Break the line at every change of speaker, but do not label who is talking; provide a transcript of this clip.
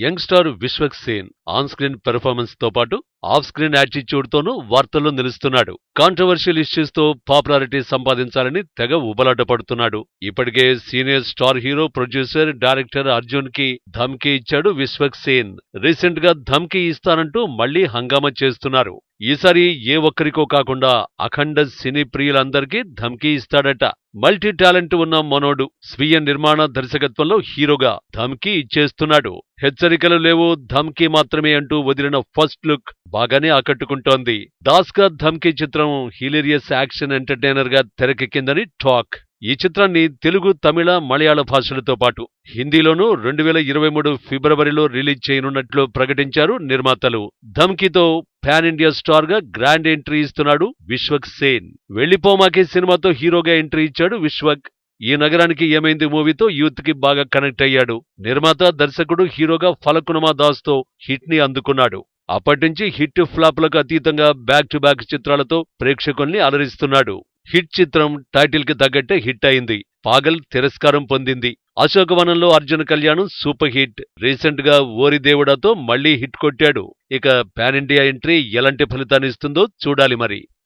Young star Vishwak Sen on screen పెర్ఫార్మెన్స్తో పాటు off screen యాటిట్యూడ్తోనూ వార్తల్లో నిలుస్తున్నాడు. Controversial ఇష్యూస్తో popularity సంపాదించాలని తెగ ఉబలాట పడుతున్నాడు ఇప్పటికే senior star hero producer director అర్జున్కి ధమ్కీ ఇచ్చాడు విశ్వక్ సేన్. రీసెంట్గా ధమ్కీ ఇస్తానంటూ మళ్ళీ హంగామా చేస్తున్నారు. ఈసారి ఏ ఒక్కరికో కాకుండా అఖండ సినీ ప్రియులందరికీ ధమ్కీ ఇస్తాడట. మల్టీ టాలెంట్ ఉన్న మనోడు స్వీయ నిర్మాణ దర్శకత్వంలో హీరోగా ధమ్కీ ఇచ్చేస్తున్నాడు. హెచ్చరికలు లేవు ధమ్కీ మాత్రమే అంటూ వదిలిన ఫస్ట్ లుక్ బాగానే ఆకట్టుకుంటోంది. దాస్కర్ ధమ్కీ చిత్రం హిలేరియస్ యాక్షన్ ఎంటర్టైనర్గా తెరకెక్కిందని టాక్. ఈ చిత్రాన్ని తెలుగు తమిళ మలయాళ భాషలతో పాటు హిందీలోనూ రెండు వేల ఇరవై మూడు ఫిబ్రవరిలో రిలీజ్ చేయనున్నట్లు ప్రకటించారు నిర్మాతలు. ధమ్కీతో పాన్ ఇండియా స్టార్గా గ్రాండ్ ఎంట్రీ ఇస్తున్నాడు విశ్వక్ సేన్. వెళ్ళిపోమాకే సినిమాతో హీరోగా ఎంట్రీ ఇచ్చాడు విశ్వక్. ఈ నగరానికి ఏమైంది మూవీతో యూత్కి బాగా కనెక్ట్ అయ్యాడు. నిర్మాత దర్శకుడు హీరోగా ఫలకునమా దాస్తో హిట్ని అందుకున్నాడు. అప్పటినుంచి హిట్ ఫ్లాప్లకు అతీతంగా బ్యాక్ టు బ్యాక్ చిత్రాలతో ప్రేక్షకుల్ని అలరిస్తున్నాడు. హిట్ చిత్రం టైటిల్కి తగ్గట్టే హిట్ అయింది. పాగల్ తిరస్కారం పొందింది. అశోకవనంలో అర్జున్ కళ్యాణ్ సూపర్ హిట్. రీసెంట్గా ఓరి దేవుడాతో మళ్ళీ హిట్ కొట్టాడు. ఇక పాన్ ఇండియా ఎంట్రీ ఎలాంటి ఫలితాన్ని ఇస్తుందో చూడాలి మరి.